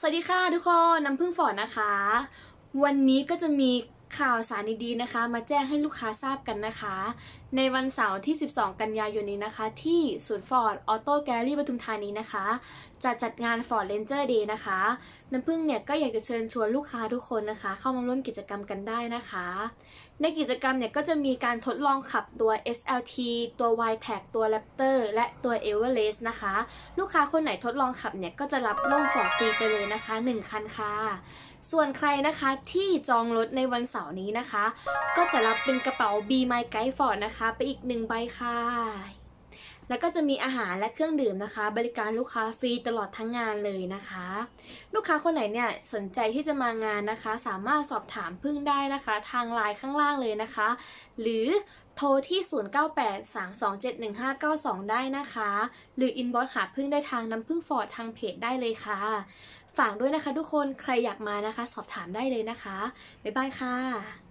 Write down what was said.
สวัสดีค่ะทุกคน น้ำพึ่งฝอนะคะ วันนี้ก็จะมี ข่าวสารดีๆนะคะ มาแจ้งให้ลูกค้าทราบกันนะคะ ในวันเสาร์ที่ 12 กันยายนนี้นะคะ ที่ศูนย์ฟอร์ดออโต้แกลลี่ปทุมธานีนะคะ จะจัดงาน Ford Ranger Day นะคะ น้ำพึ่งเนี่ยก็อยากจะเชิญชวนลูกค้าทุกคนนะคะ เข้ามาร่วมกิจกรรมกันได้นะคะ ในกิจกรรมเนี่ยก็จะมีการทดลองขับตัว SLT ตัว Y-Tag ตัว Raptor และตัว Everest นะคะ ลูกค้าคนไหนทดลองขับเนี่ยก็จะรับร่มฟอร์ดฟรีไปเลยนะคะ 1 คันค่ะ ส่วนใครนะคะที่จองรถในวันเสาร์นี้นะคะ ก็จะรับเป็นกระเป๋า B My Guide Ford นะคะ ไปอีกหนึ่งใบค่ะ แล้วก็จะมีอาหารและเครื่องดื่มนะคะ บริการลูกค้าฟรีตลอดทั้งงานเลยนะคะ ลูกค้าคนไหนเนี่ยสนใจที่จะมางานนะคะ สามารถสอบถามพึ่งได้นะคะ ทางไลน์ข้างล่างเลยนะคะ หรือโทรที่ 0983271592 ได้นะคะ หรืออินบ็อกหาพึ่งได้ทางน้ำพึ่งฟอร์ดทางเพจได้เลยค่ะ ฝากด้วยนะคะทุกคนใครอยากมานะคะ สอบถามได้เลยนะคะ บ๊ายบายค่ะ